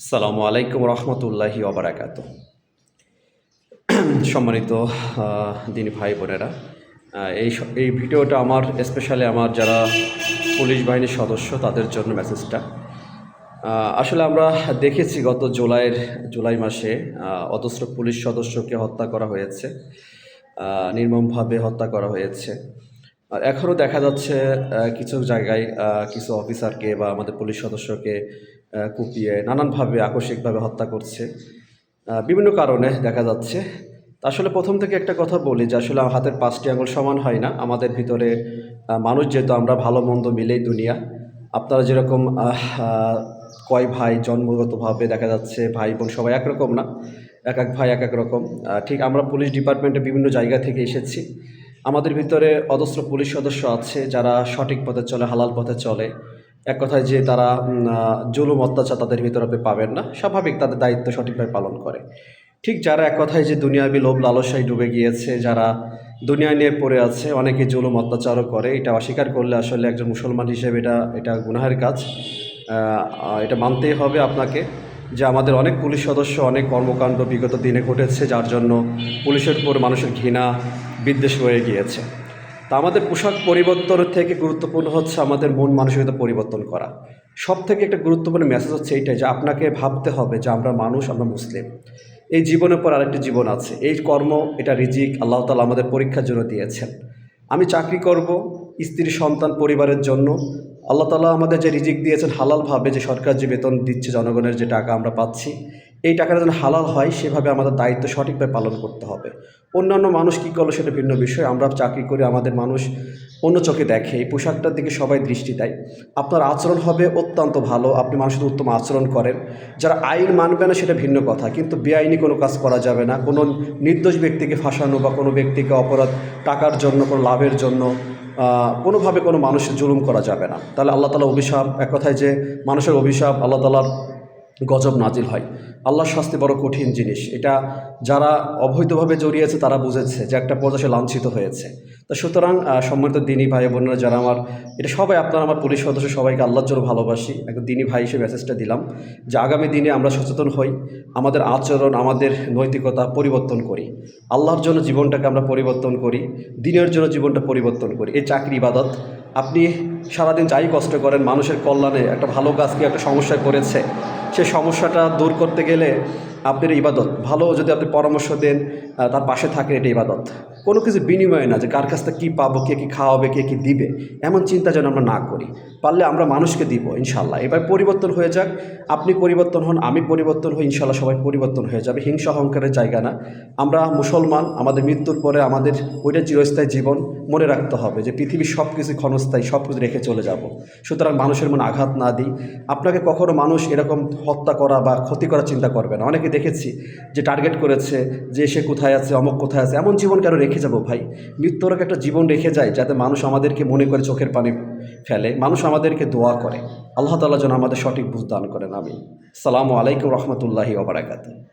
সালামু আলাইকুম রহমতুল্লাহি ওবরাকাত সম্মানিত দিনী ভাই বোনেরা এই এই ভিডিওটা আমার স্পেশালি আমার যারা পুলিশ বাহিনীর সদস্য, তাদের জন্য মেসেজটা আসলে আমরা দেখেছি গত জুলাইয়ের, জুলাই মাসে অজস্র পুলিশ সদস্যকে হত্যা করা হয়েছে নির্মমভাবে হত্যা করা হয়েছে। আর এখনও দেখা যাচ্ছে কিছু জায়গায় কিছু অফিসারকে বা আমাদের পুলিশ সদস্যকে কুপিয়ে নানানভাবে আকস্মিকভাবে হত্যা করছে। বিভিন্ন কারণে দেখা যাচ্ছে। আসলে প্রথম থেকে একটা কথা বলি যে আসলে হাতের পাঁচটি আঙুল সমান হয় না। আমাদের ভিতরে মানুষ যেহেতু আমরা ভালো মন্দ মিলেই দুনিয়া। আপনারা যেরকম কয় ভাই জন্মগতভাবে দেখা যাচ্ছে ভাই বোন সবাই একরকম না। এক এক ভাই এক এক রকম। ঠিক আমরা পুলিশ ডিপার্টমেন্টে বিভিন্ন জায়গা থেকে এসেছি। আমাদের ভিতরে অজস্র পুলিশ সদস্য আছে যারা সঠিক পথে চলে, হালাল পথে চলে। এক কথায় যে তারা জুলুম, অত্যাচার তাদের ভিতরে আপনি পাবেন না। স্বাভাবিক তাদের দায়িত্ব সঠিকভাবে পালন করে। ঠিক যারা এক কথায় যে দুনিয়াবি লোভ লালসায় ডুবে গিয়েছে, যারা দুনিয়া নিয়ে পড়ে আছে, অনেকে জুলুম, অত্যাচারও করে। এটা অস্বীকার করলে আসলে একজন মুসলমান হিসেবে এটা এটা গুনাহের কাজ। এটা মানতেই হবে আপনাকে যে আমাদের অনেক পুলিশ সদস্য, অনেক কর্মকাণ্ড বিগত দিনে ঘটেছে, যার জন্য পুলিশের উপর মানুষের ঘৃণা বিদ্বেষ হয়ে গিয়েছে। তা আমাদের পোশাক পরিবর্তনের থেকে গুরুত্বপূর্ণ হচ্ছে আমাদের মন মানসিকতা পরিবর্তন করা। সব থেকে একটা গুরুত্বপূর্ণ মেসেজ হচ্ছে এইটাই যে আপনাকে ভাবতে হবে যে আমরা মানুষ, আমরা মুসলিম। এই জীবনের পর আরেকটি জীবন আছে। এই কর্ম, এটা রিজিক, আল্লাহ তালা আমাদের পরীক্ষার জন্য দিয়েছেন। আমি চাকরি করব, স্ত্রী, সন্তান, পরিবারের জন্য। আল্লাহ তালা আমাদের যে রিজিক দিয়েছেন হালালভাবে যে সরকার যে বেতন দিচ্ছে জনগণের যে টাকা আমরা পাচ্ছি। এই টাকাটা যেন হালাল হয়, সেভাবে আমাদের দায়িত্ব সঠিকভাবে পালন করতে হবে। অন্যান্য মানুষ কী করল সেটা ভিন্ন বিষয়। আমরা চাকরি করে আমাদের মানুষ অন্য চোখে দেখে। এই পোশাকটার দিকে সবাই দৃষ্টি দেয়। আপনার আচরণ হবে অত্যন্ত ভালো। আপনি মানুষের উত্তম আচরণ করেন। যারা আইন মানবে না, সেটা ভিন্ন কথা। কিন্তু বেআইনি কোনো কাজ করা যাবে না। কোনো নির্দোষ ব্যক্তিকে ফাঁসানো বা কোনো ব্যক্তিকে অপরাধ, টাকার জন্য, কোনো লাভের জন্য কোনোভাবে কোনো মানুষের জুলুম করা যাবে না। তাহলে আল্লাহ তালা অভিশাপ এক কথায় যে মানুষের অভিশাপ, আল্লাহ তালার গজব নাজিল হয়। আল্লাহর শাস্তি বড় কঠিন জিনিস। এটা যারা অবৈধভাবে জড়িয়েছে, তারা বুঝেছে যে একটা পর্যায়ে সে লাঞ্ছিত হয়েছে। তো সুতরাং সম্মানিত দিনী ভাই বোনেরা, যারা আমার এটা সবাই, আপনারা আমার পুলিশ সদস্য, সবাইকে আল্লাহর জন্য ভালোবাসি। একজন দিনী ভাই হিসেবে মেসেজটা দিলাম যে আগামী দিনে আমরা সচেতন হই, আমাদের আচরণ, আমাদের নৈতিকতা পরিবর্তন করি। আল্লাহর জন্য জীবনটাকে আমরা পরিবর্তন করি, দিনের জন্য জীবনটা পরিবর্তন করি। এই চাকরি, ইবাদত, আপনি সারাদিন যাই কষ্ট করেন, মানুষের কল্যাণে একটা ভালো কাজ কি একটা সমস্যায় পড়েছে সেই সমস্যাটা দূর করতে গেলে আপনার ইবাদত। ভালো যদি আপনি পরামর্শ দেন তার পাশে থাকেন এটা ইবাদত। কোনো কিছু বিনিময় না যে কার কাছ থেকে কী পাবো, কে কী খাওয়াবে, কে কী দিবে, এমন চিন্তা যেন আমরা না করি। পারলে আমরা মানুষকে দিব ইনশাল্লাহ এবার পরিবর্তন হয়ে যাক। আপনি পরিবর্তন হন, আমি পরিবর্তন হই ইনশাল্লাহ সবাই পরিবর্তন হয়ে যাবে। হিংসা অহংকারের জায়গা না। আমরা মুসলমান, আমাদের মৃত্যুর পরে আমাদের ওইটা চিরস্থায়ী জীবন মনে রাখতে হবে যে পৃথিবীর সব কিছু ক্ষণস্থায়ী সব কিছু রেখে চলে যাব। সুতরাং মানুষের মনে আঘাত না দিই। আপনাকে কখনো মানুষ এরকম হত্যা করা বা ক্ষতি করার চিন্তা করবে না। অনেকে দেখেছি যে টার্গেট করেছে যে সে কোথায় আছে, অমক কোথায় আছে, এমন জীবন কেন রেখে যাব ভাই। মৃত্যুর একটা জীবন রেখে যায় যাতে মানুষ আমাদেরকে মনে করে চোখের পানি ফেলে, মানুষ আমাদেরকে দোয়া করে। আল্লাহ তালা যেন আমাদের সঠিক বুঝ দান করেন আমি সালামু আলাইকুম রহমতুল্লাহি ওবরাকাত